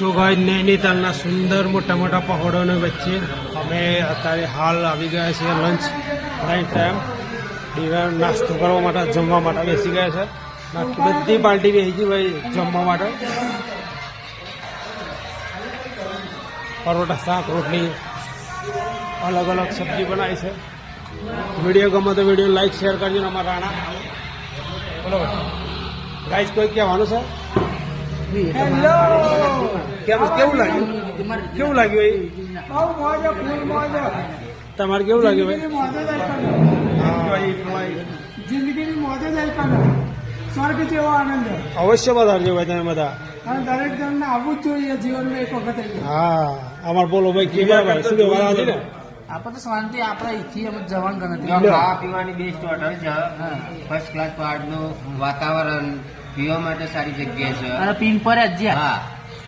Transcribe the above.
ભાઈ, નૈનીતાલના સુંદર મોટા મોટા પહાડોને વચ્ચે અમે અત્યારે હાલ આવી ગયા છીએ લંચ રાઈટ ટાઈમ ડિનર નાસ્તો કરવા માટે, જમવા માટે બેસી ગયા છે. બાકી બધી પાર્ટી બેસી ગઈ ભાઈ, જમવા માટે. પરોઠા, શાક, રોટલી, અલગ અલગ સબ્જી બનાવી છે. વીડિયો ગમે તો વીડિયો લાઈક શેર કરજો અમારા રાણા બોલો ગાઈસ કોઈ કહેવાનું છે? કેમ કેવું લાગ્યું? કેવું લાગ્યું ભાઈ તમારે કેવું લાગ્યું ભાઈ? જિંદગીની મોજ જ આઈકન સ્વર્ગ જેવો આનંદ. અવશ્ય વધારજો ભાઈ તમે બધા. અને દરેક જણને આવવું જ જોઈએ જીવનમાં એક વખત હા અમાર બોલો ભાઈ કેવા ભાઈ? શું કહેવા હતી ને આપણે તો શાંતિ આપણે અહીંથી અમે જવાન ગણતરી. ખાવા પીવાની બેસ્ટ હોટલ છે. ફર્સ્ટ ક્લાસ પહાડનું વાતાવરણ પીવા માટે સારી જગ્યા છે. અને પીન પર જ હા.